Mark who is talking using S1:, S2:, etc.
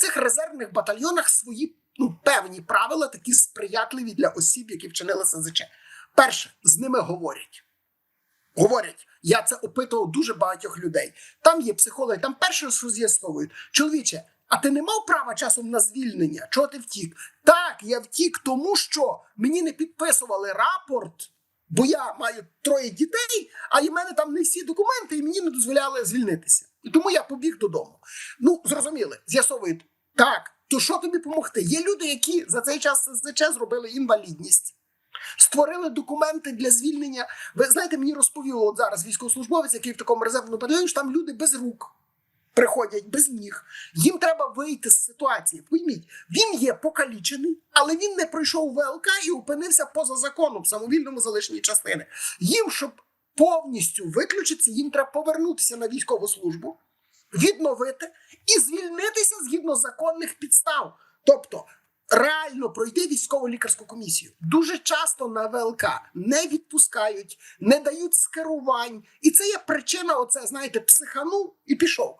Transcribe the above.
S1: цих резервних батальйонах свої ну, певні правила, такі сприятливі для осіб, які вчинили СЗЧ. Перше, з ними говорять. Говорять, я це опитував дуже багатьох людей. Там є психологи, там перше, що з'ясовують, чоловіче, а ти не мав права часом на звільнення? Чого ти втік? Так, я втік, тому що мені не підписували рапорт, бо я маю троє дітей, а в мене там не всі документи, і мені не дозволяли звільнитися. І тому я побіг додому. Ну, зрозуміли, з'ясовують, так, то що тобі допомогти? Є люди, які за цей час СЗЧ зробили інвалідність. Створили документи для звільнення. Ви знаєте, мені розповів от зараз військовослужбовець, який в такому резервному батальйоні, що там люди без рук приходять, без ніг. Їм треба вийти з ситуації. Пойміть, він є покалічений, але він не пройшов ВЛК і опинився поза законом в самовільному залишенні частини. Їм, щоб повністю виключитися, їм треба повернутися на військову службу, відновити і звільнитися згідно законних підстав. Тобто реально пройти військово-лікарську комісію. Дуже часто на ВЛК не відпускають, не дають скерувань. І це є причина, оце, знаєте, психанув і пішов.